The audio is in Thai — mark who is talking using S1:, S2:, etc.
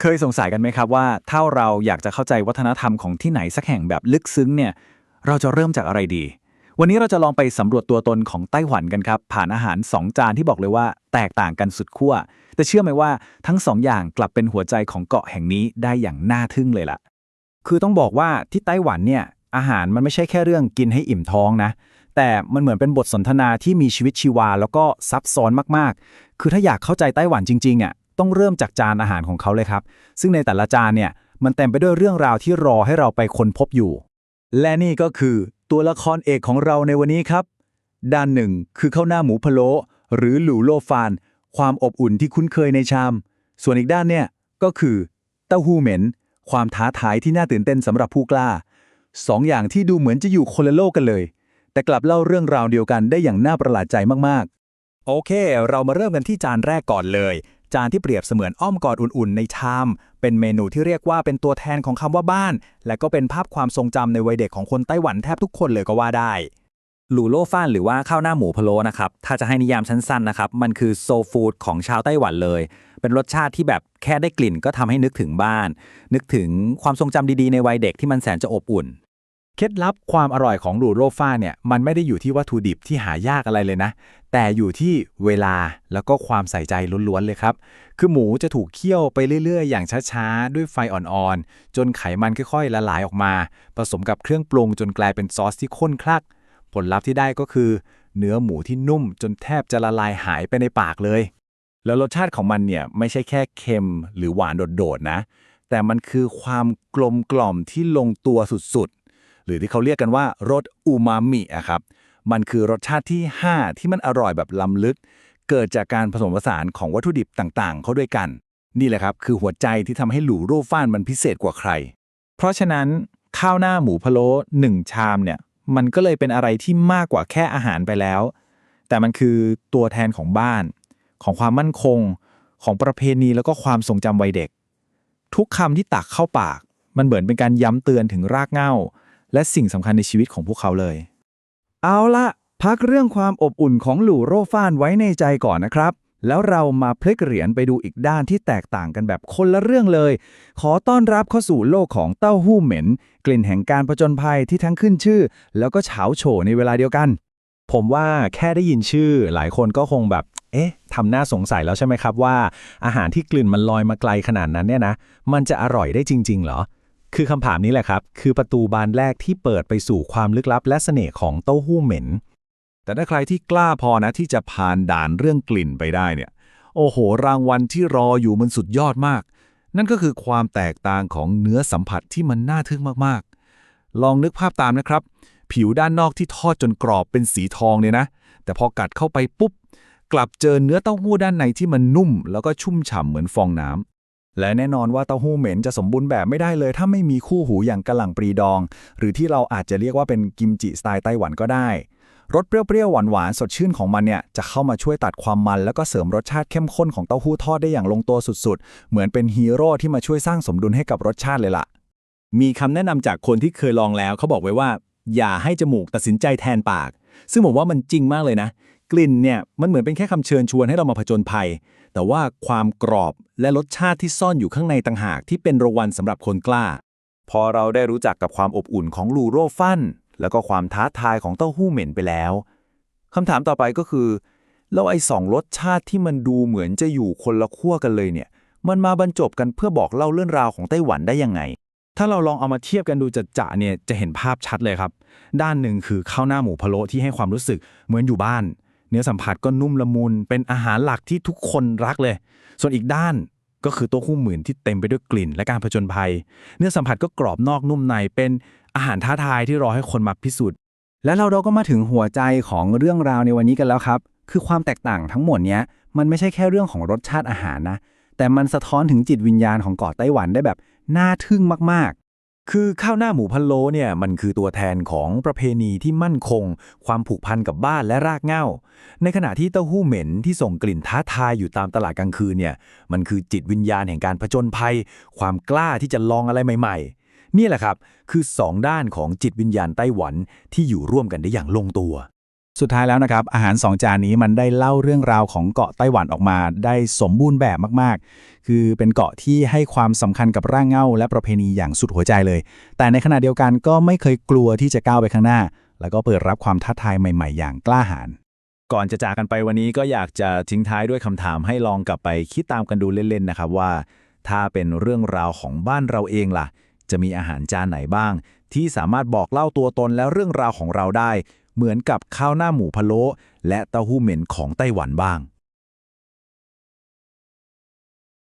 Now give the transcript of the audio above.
S1: เคยสงสัยกันไหมครับว่าถ้าเราอยากจะเข้าใจวัฒนธรรมของที่ไหนสักแห่งแบบลึกซึ้งเนี่ยเราจะเริ่มจากอะไรดี วันนี้เราจะลองไปสำรวจตัวตนของไต้หวันกันครับ ผ่านอาหาร 2 จานที่บอกเลยว่าแตกต่างกันสุดขั้วแต่เชื่อไหมว่าทั้งสองอย่างกลับเป็นหัวใจของเกาะแห่งนี้ได้อย่างน่าทึ่งเลยล่ะ
S2: คือต้องบอกว่าที่ไต้หวันเนี่ยอาหารมันไม่ใช่แค่เรื่องกินให้อิ่มท้องนะ แต่มันเหมือนเป็นบทสนทนาที่มีชีวิตชีวา แล้วก็ซับซ้อนมากๆ คือถ้าอยากเข้าใจไต้หวันจริงๆอะ ต้องเริ่มจากจานอาหารของเขาเลยครับ ซึ่งในแต่ละจานเนี่ยมันเต็มไปด้วยเรื่องราวที่รอให้เราไปค้นพบอยู่
S3: และนี่ก็คือตัวละครเอกของเราในวันนี้ครับ ด้านหนึ่งคือข้าวหน้าหมูพะโล้หรือหลูโลฟาน ความอบอุ่นที่คุ้นเคยในชาม ส่วนอีกด้านเนี่ยก็คือเต้าหู้เหม็น ความท้าทายที่น่าตื่นเต้นสำหรับผู้กล้าสองอย่างที่ดูเหมือนจะอยู่คนละโลกกันเลย แต่กลับเล่าเรื่องราวเดียวกันได้อย่างน่าประหลาดใจมากๆ
S2: โอเค เรามาเริ่มกันที่จานแรกก่อนเลย จานที่เปรียบเสมือนอ้อมกอดอุ่นๆ ในชาม เป็นเมนูที่เรียกว่าเป็นตัวแทนของคำว่าบ้าน และก็เป็นภาพความทรงจำในวัยเด็กของคนไต้หวันแทบทุกคนเลยก็ว่าได้หลูโลฟ้านหรือว่าข้าวหน้าหมูพะโล้นะครับ ถ้าจะให้นิยามสั้นๆนะครับ มันคือโซฟูดของชาวไต้หวันเลย เป็นรสชาติที่แบบแค่ได้กลิ่นก็ทำให้นึกถึงบ้าน นึกถึงความทรงจำดีๆในวัยเด็กที่มันแสนจะอบอุ่น
S3: เคล็ดลับความอร่อยของหลูโลฟ้าเนี่ยมันไม่ได้อยู่ที่วัตถุดิบที่หายากอะไรเลยนะ แต่อยู่ที่เวลาแล้วก็ความใส่ใจล้วนๆเลยครับ คือหมูจะถูกเคี่ยวไปเรื่อยๆ อย่างช้าๆ ด้วยไฟอ่อนๆ จนไขมันค่อยๆละลายออกมา ผสมกับเครื่องปรุงจนกลายเป็นซอสที่ข้นคลัก ผลลัพธ์ที่ได้ก็คือ เนื้อหมูที่นุ่มจนแทบจะละลายหายไปในปากเลย แล้วรสชาติของมันเนี่ยไม่ใช่แค่เค็มหรือหวานโดดๆนะ แต่มันคือความกลมกล่อมที่ลงตัวสุดๆ หรือที่เขาเรียกกันว่ารสอูมามิอะครับ มันคือรสชาติที่ 5 ที่มันอร่อยแบบล้ำลึก เกิดจากการผสมผสานของวัตถุดิบต่างๆ เข้าด้วยกัน นี่แหละครับ คือหัวใจที่ทำให้หลูโร่ฟ้านมันพิเศษกว่าใคร
S1: เพราะฉะนั้นข้าวหน้าหมูพะโล้หนึ่งชามเนี่ย มันก็เลยเป็นอะไรที่มากกว่าแค่อาหารไปแล้ว แต่มันคือตัวแทนของบ้าน ของความมั่นคง ของประเพณีแล้วก็ความทรงจำวัยเด็ก ทุกคำที่ตักเข้าปาก มันเหมือนเป็นการย้ำเตือนถึงรากเหง้า และสิ่งสำคัญในชีวิตของพวกเขาเลย
S3: เอาละพักเรื่องความอบอุ่นของหลู่โรฟานไว้ในใจก่อนนะครับ แล้วเรามาพลิกเหรียญไปดูอีกด้านที่แตกต่างกันแบบคนละเรื่องเลย ขอต้อนรับเข้าสู่โลกของเต้าหู้เหม็น กลิ่นแห่งการผจญภัยที่ทั้งขึ้นชื่อ แล้วก็เฉาโฉในเวลาเดียวกัน
S2: ผมว่าแค่ได้ยินชื่อ หลายคนก็คงแบบ เอ๊ะทำหน้าสงสัยแล้วใช่ไหมครับว่า อาหารที่กลิ่นมันลอยมาไกลขนาดนั้นเนี่ยนะ มันจะอร่อยได้จริง ๆ เหรอ คือคำถามนี้แหละครับ คือประตูบานแรกที่เปิดไปสู่ความลึกลับ และเสน่ห์ของเต้าหู้เหม็น
S4: แต่ถ้าใครที่กล้าพอนะที่จะผ่านด่านเรื่องกลิ่นไปได้เนี่ย โอ้โห รางวัลที่รออยู่มันสุดยอดมาก นั่นก็คือความแตกต่างของเนื้อสัมผัสที่มันน่าทึ่งมากๆ ลองนึกภาพตามนะครับ ผิวด้านนอกที่ทอดจนกรอบเป็นสีทองเนี่ยนะ แต่พอกัดเข้าไปปุ๊บ กลับเจอเนื้อเต้าหู้ด้านในที่มันนุ่ม แล้วก็ชุ่มฉ่ำเหมือนฟองน้ำ
S1: และแน่นอนว่าเต้าหู้เหม็นจะสมบูรณ์แบบไม่ได้เลย ถ้าไม่มีคู่หูอย่างกะหล่ำปรีดอง หรือที่เราอาจจะเรียกว่าเป็นกิมจิสไตล์ไต้หวันก็ได้รสเปรี้ยวๆหวานๆสดชื่นของมันเนี่ยจะเข้ามาช่วยตัดความมัน แล้วก็เสริมรสชาติเข้มข้นของเต้าหู้ทอดได้อย่างลงตัวสุดๆ เหมือนเป็นฮีโร่ที่มาช่วยสร้างสมดุลให้กับรสชาติเลยล่ะ
S3: มีคำแนะนำจากคนที่เคยลองแล้วเขาบอกไว้ว่า อย่าให้จมูกตัดสินใจแทนปาก ซึ่งผมว่ามันจริงมากเลยนะ กลิ่นเนี่ยมันเหมือนเป็นแค่คำเชิญชวนให้เรามาผจญภัย แต่ว่าความกรอบและรสชาติที่ซ่อนอยู่ข้างในต่างหากที่เป็นรางวัลสำหรับคนกล้า
S1: พอเราได้รู้จักกับความอบอุ่นของลูโรฟันแล้วก็ความท้าทายของเต้าหู้เหม็นไปแล้วคำถามต่อไปก็คือแล้วไอ้สองรสชาติที่มันดูเหมือนจะอยู่คนละขั้วกันเลยเนี่ย มันมาบรรจบกันเพื่อบอกเล่าเรื่องราวของไต้หวันได้ยังไง
S2: ถ้าเราลองเอามาเทียบกันดูจัดจะเนี่ยจะเห็นภาพชัดเลยครับ ด้านหนึ่งคือข้าวหน้าหมูพะโล้ที่ให้ความรู้สึกเหมือนอยู่บ้าน เนื้อสัมผัสก็นุ่มละมุนเป็นอาหารหลักที่ทุกคนรักเลย ส่วนอีกด้านก็คือตัวคู่หมื่นที่เต็มไปด้วยกลิ่นและการผจญภัย เนื้อสัมผัสก็กรอบนอกนุ่มในเป็นอาหารท้าทายที่รอให้คนมาพิสูจน์
S3: และเราเราก็มาถึงหัวใจของเรื่องราวในวันนี้กันแล้วครับ คือความแตกต่างทั้งหมดเนี้ยมันไม่ใช่แค่เรื่องของรสชาติอาหารนะ แต่มันสะท้อนถึงจิตวิญญาณของเกาะไต้หวันได้แบบน่าทึ่งมาก
S2: คือข้าวหน้าหมูพะโล้เนี่ยมันคือตัวแทนของประเพณีที่มั่นคง ความผูกพันกับบ้านและรากเหง้า ในขณะที่เต้าหู้เหม็นที่ส่งกลิ่นท้าทายอยู่ตามตลาดกลางคืนเนี่ยมันคือจิตวิญญาณแห่งการผจญภัย ความกล้าที่จะลองอะไรใหม่ ๆ นี่แหละครับ คือสองด้านของจิตวิญญาณไต้หวันที่อยู่ร่วมกันได้อย่างลงตัว สุดท้ายแล้วนะครับ อาหาร 2 จานนี้มันได้เล่าเรื่องราวของเกาะไต้หวันออกมา ได้สมบูรณ์แบบมากๆ คือเป็นเกาะที่ให้ความสำคัญกับร่างเงาและประเพณีอย่างสุดหัวใจเลย แต่ในขณะเดียวกันก็ไม่เคยกลัวที่จะก้าวไปข้างหน้า แล้วก็เปิดรับความท้าทายใหม่ ๆ อย่างกล้าหาญ
S1: ก่อนจะจากกันไปวันนี้ก็อยากจะทิ้งท้ายด้วยคำถามให้ลองกลับไปคิดตามกันดูเล่นๆนะครับว่า ถ้าเป็นเรื่องราวของบ้านเราเองล่ะ จะมีอาหารจานไหนบ้าง ที่สามารถบอกเล่าตัวตนและเรื่องราวของเราได้ เหมือนกับข้าวหน้าหมูพะโล้และเต้าหู้เหม็นของไต้หวันบ้าง